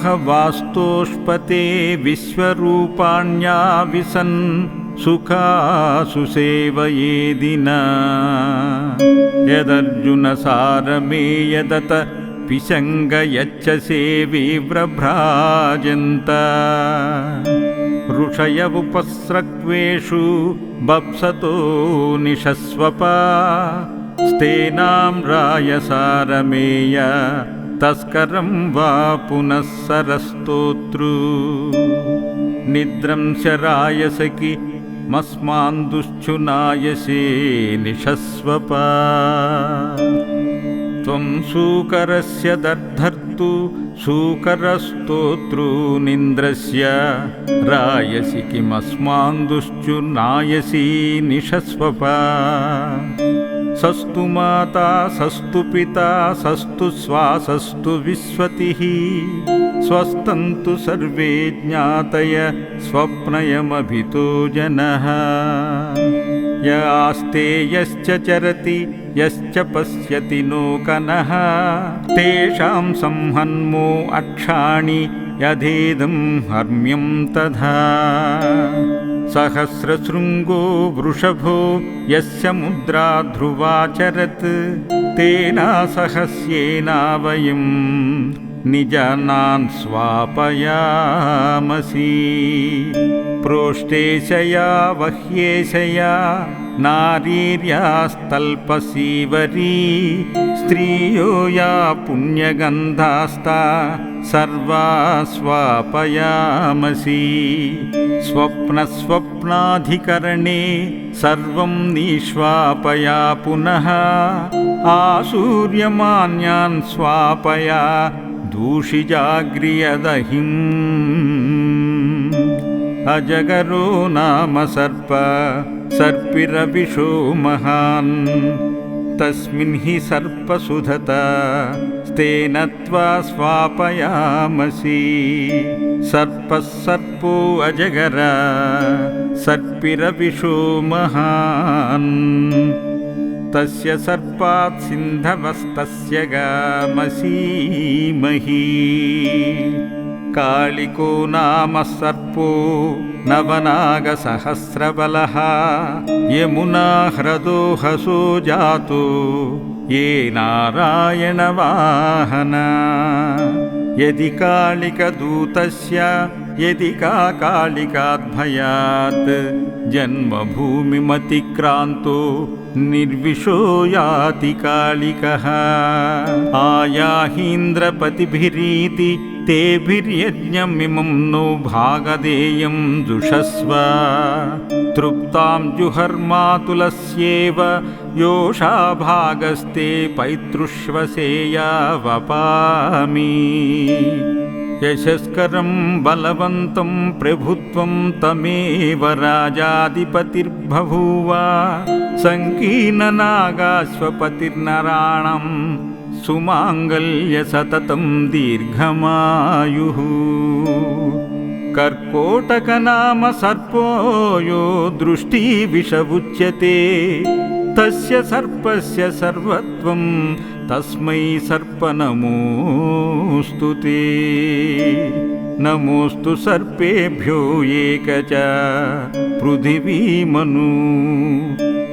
इममीवह वास्तोष्पते विश्वरूपाण्या विसन् सुखासु सेवयेदिन यदर्जुनसारमे यदत पिशङ्ग यच्च सेवीव्रभ्राजन्त ऋषय उपस्रक्वेषु बप्सतो निशस्वपा। स्तेनां रायसारमेय तस्करं वा पुनः सरस्तोतृ। निद्रं शरायसखि मस्मान्दुश्चुनायसे निशस्वपा। त्वं सूकरस्य दर्धर्तु सूकरस्तोतॄनिन्द्रस्य रायसि किमस्मान्दुश्चु नायसी निशस्वपा सस्तु माता सस्तु पिता सस्तु स्वासस्तु विश्वतिः। स्वस्तन्तु सर्वे ज्ञातय स्वप्नयमभितो जनः। य आस्ते यश्च चरति यश्च पश्यति नोकनः तेषां संहन्मो अक्षाणि यथेदं हर्म्यं तथा सहस्रशृङ्गो वृषभो यस्य मुद्रा ध्रुवाचरत् तेना सहस्येना वयं निजनान् स्वापयामसि। प्रोष्टेशया वह्येशया नारीर्यास्तल्पसीवरी स्त्रियो या पुण्यगन्धास्ता सर्वा स्वापयामसि। स्वप्नस्वप्नाधिकरणे सर्वं निष्वापया पुनः आसूर्यमान्यान् स्वापया दूषिजाग्र्यदहिम्। अजगरो नाम सर्प सर्पिरविशो महान्। तस्मिन् हि सर्पसुधत स्तेन त्वा स्वापयामसि। सर्पः सर्पो अजगर सर्पिरविशो महान्। तस्य सर्पात् सिन्धवस्तस्य गामसीमहि कालिको नाम सर्पो नवनागसहस्रबलः यमुना ह्रदो जातो ये नारायणवाहना। यदि कालिकदूतस्य यदि का कालिकाद्भयात् जन्मभूमिमतिक्रान्तो निर्विशो याति कालिकः। आयाहीन्द्रपतिभिरीति तेभिर्यज्ञमिमं नो भागदेयं दुषस्व तृप्तां जुहर्मातुलस्येव योषा भागस्ते पैतृष्वसेया वपामि यशस्करं बलवन्तं प्रभुत्वं तमेव राजाधिपतिर्बभूव। सङ्कीर्णनागाश्वपतिर्नराणं सुमाङ्गल्यसततं दीर्घमायुः। कर्कोटकनाम सर्पो यो दृष्टिविषमुच्यते तस्य सर्पस्य सर्वत्वं तस्मै सर्पनमोऽस्तु ते। नमोऽस्तु सर्पेभ्यो एक च पृथिवीमनु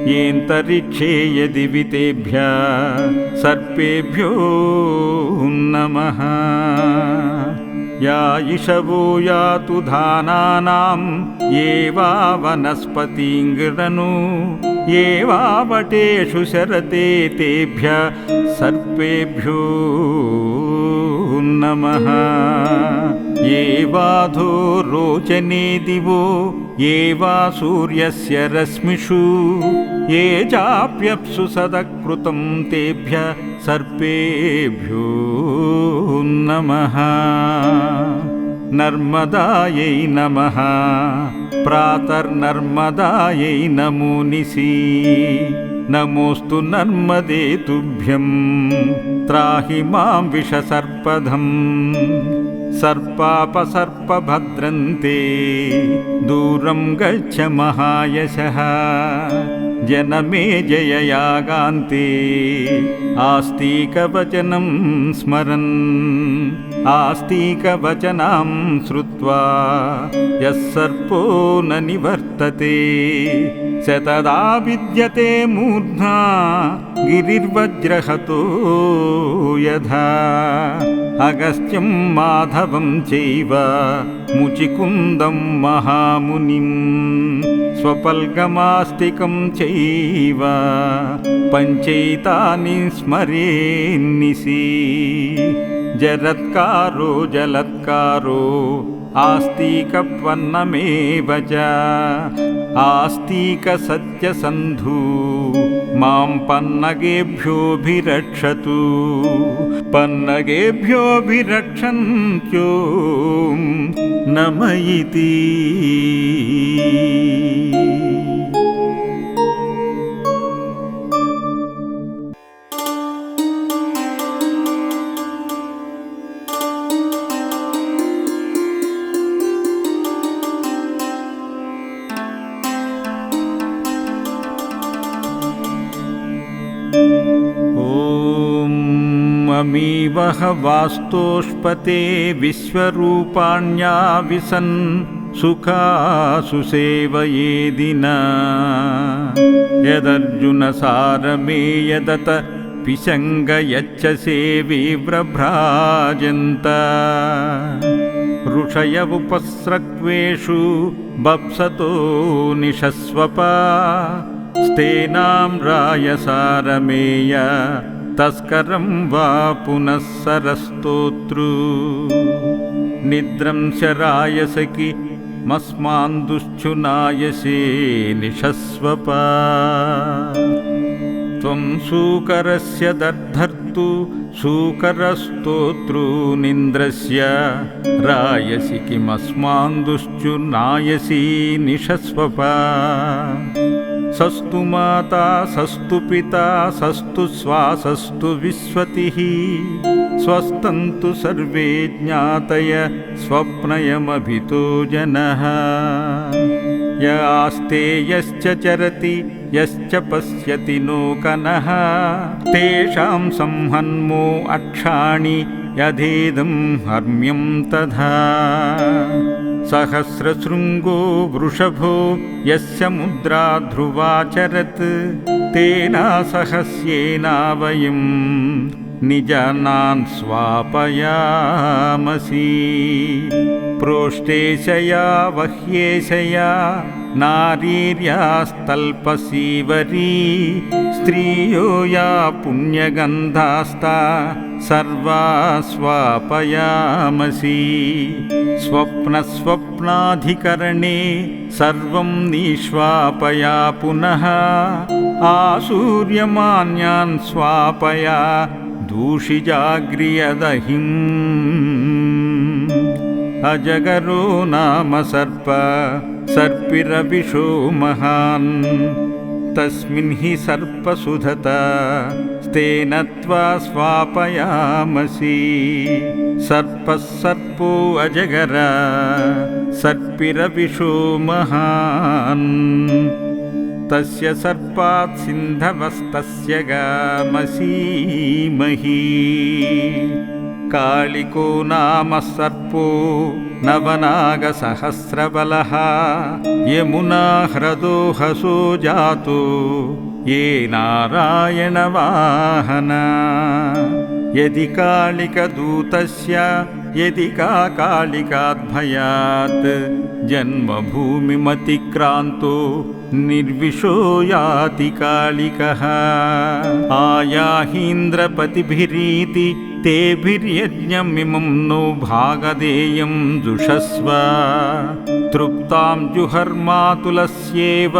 येऽन्तरिक्षे यदि वितेभ्य सर्पेभ्यो नमः या यातु धानानां ये वा वनस्पतिङ्गृणनु ये वा वटेषु शरते तेभ्य सर्पेभ्यो नमः ये वाधो दिवो ये वा सूर्यस्य रश्मिषु ये चाप्यप्सु सदकृतं तेभ्य सर्पेभ्यो नमः। नर्मदायै नमः। प्रातर्नर्मदायै नमो निशि। नमोऽस्तु नर्मदे तुभ्यं त्राहि मां विषसर्पधम् सर्पापसर्पभद्रन्ते दूरं गच्छ महायशः। जनमे जययागान्ते आस्तिकवचनं स्मरन्। आस्तिकवचनां श्रुत्वा यः सर्पो न निवर्तते स तदा विद्यते मूर्ध्ना गिरिर्वज्रहतो यथा अगस्त्यं माधवं चैव मुचिकुन्दं महामुनिं स्वपल्गमास्तिकं चैव पञ्चैतानि स्मरेन्निसि जरत्कारो जलत्कारो आस्तिकपन्नमेव च आस्तिकसत्यसन्धू मां पन्नगेभ्योऽभिरक्षतु। पन्नगेभ्योऽभिरक्षन्त्यो नम इति अमीवः वास्तोष्पते विश्वरूपाण्या विसन् सुखासु सेवयेदिन यदर्जुनसारमे यदत पिशङ्ग यच्च सेवीव्रभ्राजन्त ऋषय उपस्रक्वेषु बप्सतो निशस्वपा। स्तेनां रायसारमेय तस्करं वा पुनः सरस्तोतृ। निद्रं शरायसखि मस्मान्दुश्चुनायसे निशस्वपा। त्वं सूकरस्य दर्धर्तु सूकरस्तोतॄनिन्द्रस्य रायसि किमस्मान्दुश्चु नायसी निशस्वपा सस्तु माता सस्तु पिता सस्तु स्वासस्तु विश्वतिः। स्वस्तन्तु सर्वे ज्ञातय स्वप्नयमभितो जनः। य आस्ते यश्च चरति यश्च पश्यति नोकनः। तेषां संहन्मो अक्षाणि यथेदं हर्म्यं तथा सहस्रशृङ्गो वृषभो यस्य मुद्रा ध्रुवाचरत् तेना सहस्येना वयं निजनान् स्वापयामसि। प्रोष्टेशया वह्येशया नारीर्यास्तल्पसीवरी स्त्रियो या पुण्यगन्धास्ता सर्वा स्वापयामसि स्वप्नस्वप्नाधिकरणे सर्वं निष्वापया पुनः। आसूर्यमान्यान् स्वापया दूषिजाग्र्यदहिम्। अजगरो नाम सर्प सर्पिरविशो महान् तस्मिन् हि सर्पसुधत स्तेन त्वा स्वापयामसि। सर्पः सर्पो अजगर सर्पिरविशो महान्। तस्य सर्पात् सिन्धवस्तस्य गामसीमहि कालिको नाम सर्पो नवनागसहस्रबलः यमुना ह्रदो हसो जातो ये नारायणवाहना। यदि कालिकदूतस्य यदि का कालिकाद्भयात् जन्मभूमिमतिक्रान्तो निर्विशो याति कालिकः। आयाहीन्द्रपतिभिरीति तेभिर्यज्ञमिमं नो भागदेयं जुषस्व। तृप्तां जुहर्मातुलस्येव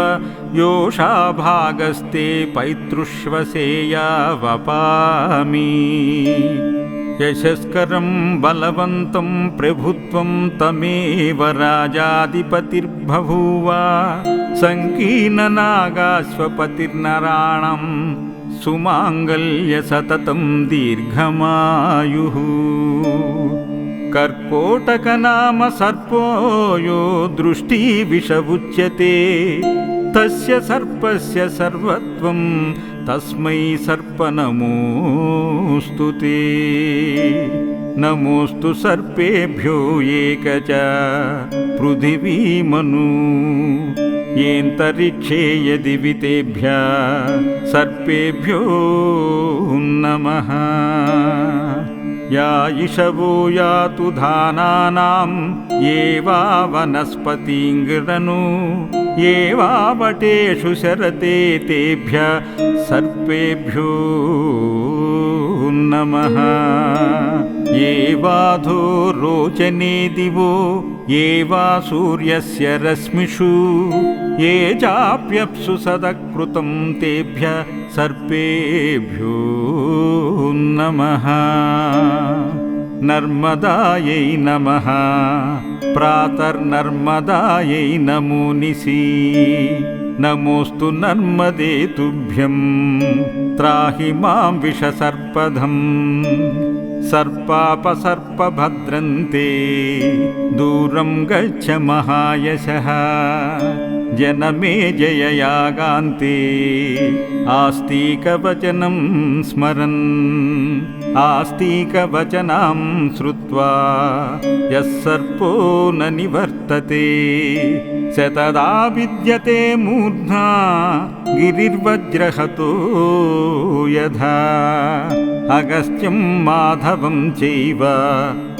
योषा भागस्ते पैतृष्वसेया वपामि यशस्करं बलवन्तं प्रभुत्वं तमेव राजाधिपतिर्बभूव। सङ्कीर्णनागाश्वपतिर्नराणां सुमाङ्गल्यसततं दीर्घमायुः। कर्कोटकनाम सर्पो यो दृष्टिविष उच्यते तस्य सर्पस्य सर्वत्वं तस्मै सर्पनमोऽस्तु ते। नमोऽस्तु सर्पेभ्यो एक च पृथिवीमनु येऽन्तरिक्षे यदि वितेभ्य सर्पेभ्यो नमः या इषवो यातु धानानां ये वा वनस्पतिङ्गृणनु ये वा वटेषु शरते तेभ्य सर्पेभ्यो नमः। ये वाधो रोचने दिवो ये वा सूर्यस्य रश्मिषु। ये चाप्यप्सु सदकृतं तेभ्य सर्पेभ्यो नमः। नर्मदायै नमः। प्रातर्नर्मदायै नमो निशि नमोऽस्तु नर्मदे तुभ्यं। त्राहि मां विषसर्पधम् सर्पापसर्पभद्रन्ते दूरं गच्छ महायशः जनमे जययागान्ते आस्तिकवचनं स्मरन्। आस्तिकवचनां श्रुत्वा यः सर्पो न निवर्तते। स तदा विद्यते मूर्ध्ना गिरिर्वज्रहतो यथा। अगस्त्यं माधवं चैव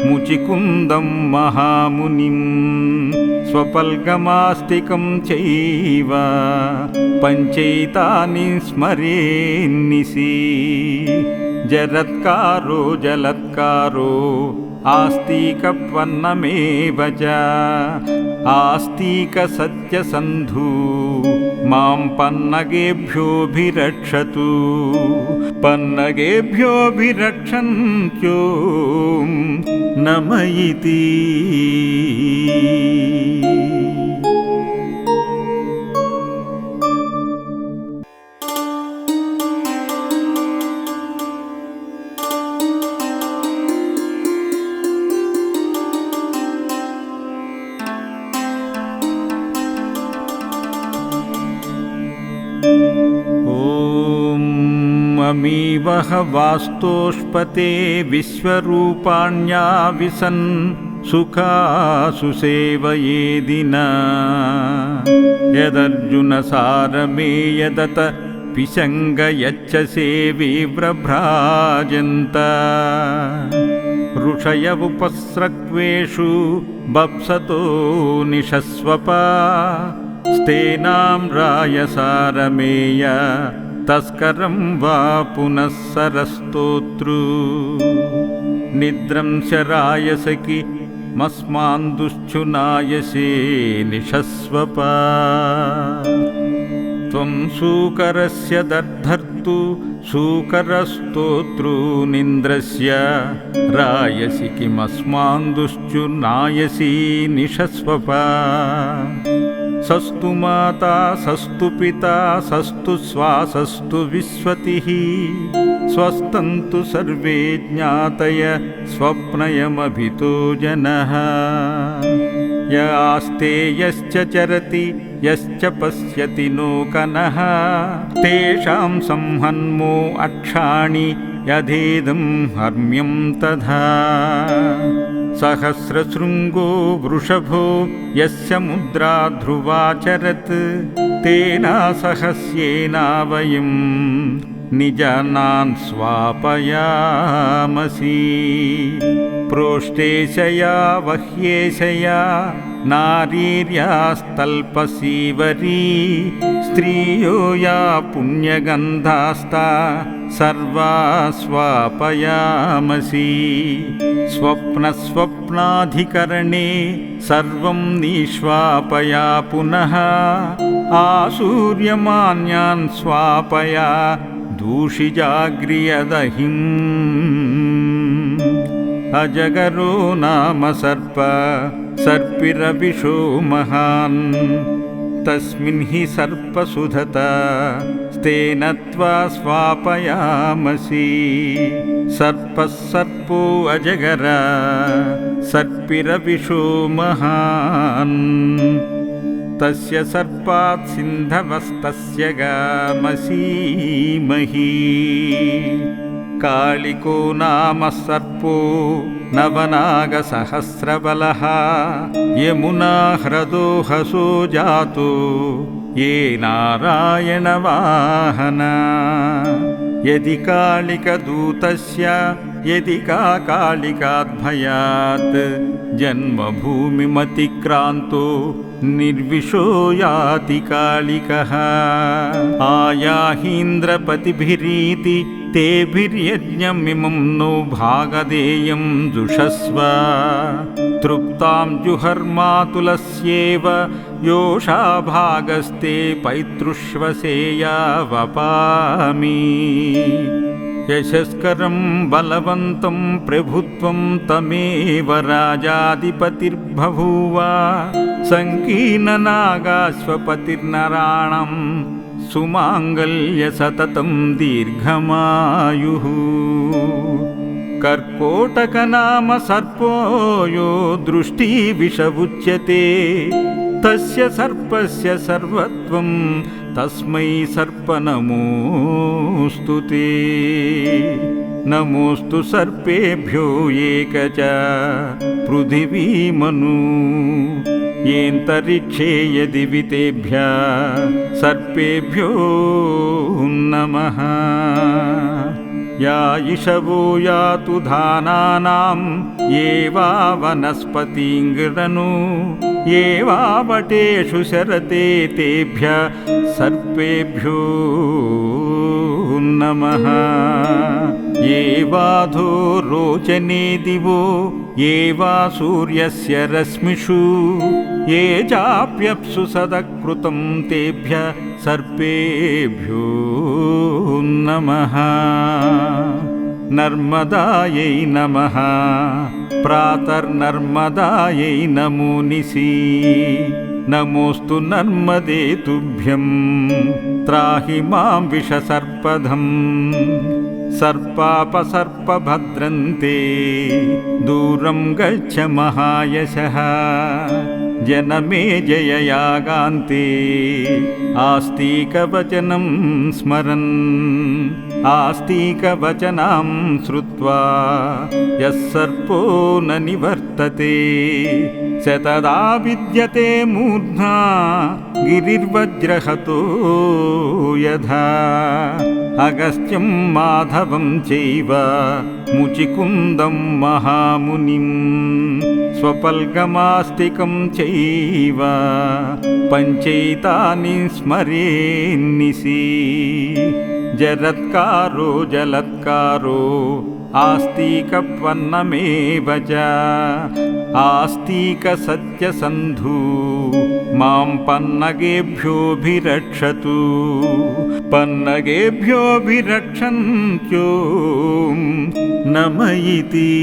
मुचिकुन्दं महामुनिं स्वपल्गमास्तिकं चैव पञ्चैतानि स्मरेन्निसि। जरत्कारो जलत्कारो आस्तिकपन्नमेव च आस्तिकसत्यसन्धू मां पन्नगेभ्योऽभिरक्षतु। पन्नगेभ्योऽभिरक्षन्त्यो नम इति अमीवः वास्तोष्पते विश्वरूपाण्या विसन् सुखासु सेवयेदिन यदर्जुनसारमे यदत पिशङ्ग यच्च सेवीव्रभ्राजन्त ऋषय उपस्रक्वेषु बप्सतो निशस्वपा। स्तेनां रायसारमेय तस्करं वा पुनः सरस्तोतृ। निद्रं शरायसखि मस्मान्दुश्चुनायसे निशस्वपा त्वं सूकरस्य दर्धर्तु सूकरस्तोतॄनिन्द्रस्य रायसि किमस्मान्दुश्चु नायसि निशस्वपा सस्तु माता सस्तु पिता सस्तु स्वासस्तु विश्वतिः। स्वस्तन्तु सर्वे ज्ञातय स्वप्नयमभितो जनः। य आस्ते यश्च चरति यश्च पश्यति नोकनः तेषां संहन्मो अक्षाणि यथेदं हर्म्यं तथा सहस्रशृङ्गो वृषभो यस्य मुद्रा ध्रुवाचरत् तेना सहस्येना वयं निजनान् स्वापयामसि। प्रोष्टेशया वह्येशया नारीर्यास्तल्पसीवरी स्त्रियो या पुण्यगन्धास्ता सर्वा स्वापयामसि। स्वप्नस्वप्नाधिकरणे सर्वं निष्वापया पुनः। आसूर्यमान्यान् स्वापया दूषिजाग्र्यदहिम् अजगरो नाम सर्प सर्पिरविशो महान् तस्मिन् हि सर्पसुधत स्तेन त्वा स्वापयामसि। सर्पः सर्पो अजगर सर्पिरविशो महान्। तस्य सर्पात् सिन्धवस्तस्य गामसीमहि कालिको नाम सर्पो नवनागसहस्रबलः यमुना ह्रदो हसो जातो ये नारायणवाहना। यदि कालिकदूतस्य यदि का कालिकाद्भयात् जन्मभूमिमतिक्रान्तो निर्विशो याति कालिकः। आयाहीन्द्रपतिभिरीति तेभिर्यज्ञमिमं नो भागदेयं जुषस्व। तृप्तां जुहर्मातुलस्येव योषा भागस्ते पैतृष्वसेया वपामि। यशस्करं बलवन्तं प्रभुत्वं तमेव राजाधिपतिर्बभूव। सङ्कीर्णनागाश्वपतिर्नराणं सुमाङ्गल्यसततं दीर्घमायुः। कर्कोटकनाम सर्पो यो दृष्टिविषमुच्यते तस्य सर्पस्य सर्वत्वं तस्मै सर्पनमोऽस्तु ते। नमोऽस्तु सर्पेभ्यो एक च पृथिवीमनु येऽन्तरिक्षे यदि वितेभ्यः सर्पेभ्यो नमः। या यातु धानानां ये वा वनस्पतिङ्गृनु ये वा वटेषु शरते तेभ्य सर्पेभ्यो नमः। ये वाधो रोचने दिवो ये वा सूर्यस्य रश्मिषु ये चाप्यप्सु सदकृतं तेभ्य सर्पेभ्यो नमः। नर्मदायै नमः। प्रातर्नर्मदायै नमो निशि नमोऽस्तु नर्मदे तुभ्यं। त्राहि मां विषसर्पधम् सर्पापसर्पभद्रन्ते। दूरं गच्छ महायशः जनमे जययागान्ते आस्तिकवचनं स्मरन्। आस्तिकवचनां श्रुत्वा यः सर्पो न निवर्तते। स तदा विद्यते मूर्ध्ना गिरिर्वज्रहतो यथा। अगस्त्यं माधवं चैव मुचिकुन्दं महामुनिं स्वपल्गमास्तिकं चैव पञ्चैतानि स्मरेन्निसि। जरत्कारो जलत्कारो आस्तिकपन्नमेव च। आस्तिकसत्यसन्धु मां पन्नगेभ्योऽभिरक्षतु। पन्नगेभ्योऽभिरक्षन्त्यो नम इति